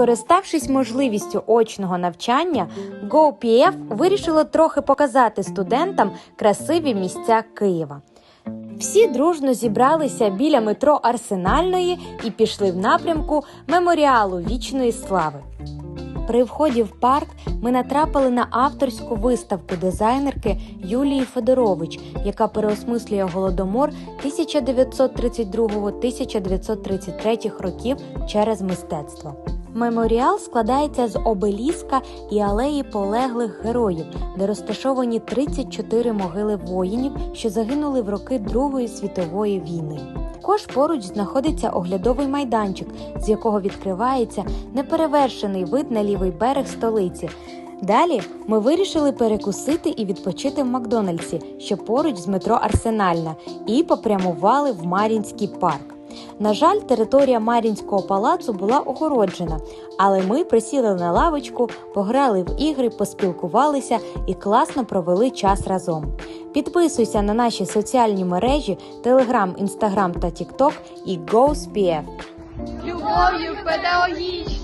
Скориставшись можливістю очного навчання, GoPF вирішило трохи показати студентам красиві місця Києва. Всі дружно зібралися біля метро Арсенальної і пішли в напрямку меморіалу вічної слави. При вході в парк ми натрапили на авторську виставку дизайнерки Юлії Федорович, яка переосмислює голодомор 1932-1933 років через мистецтво. Меморіал складається з обеліска і алеї полеглих героїв, де розташовані 34 могили воїнів, що загинули в роки Другої світової війни. Також поруч знаходиться оглядовий майданчик, з якого відкривається неперевершений вид на лівий берег столиці. Далі ми вирішили перекусити і відпочити в Макдональдсі, що поруч з метро Арсенальна, і попрямували в Мар'їнський парк. На жаль, територія Мар'їнського палацу була огороджена, але ми присіли на лавочку, пограли в ігри, поспілкувалися і класно провели час разом. Підписуйся на наші соціальні мережі Telegram, Instagram та TikTok і GoSPF. Любов'ю в педагогії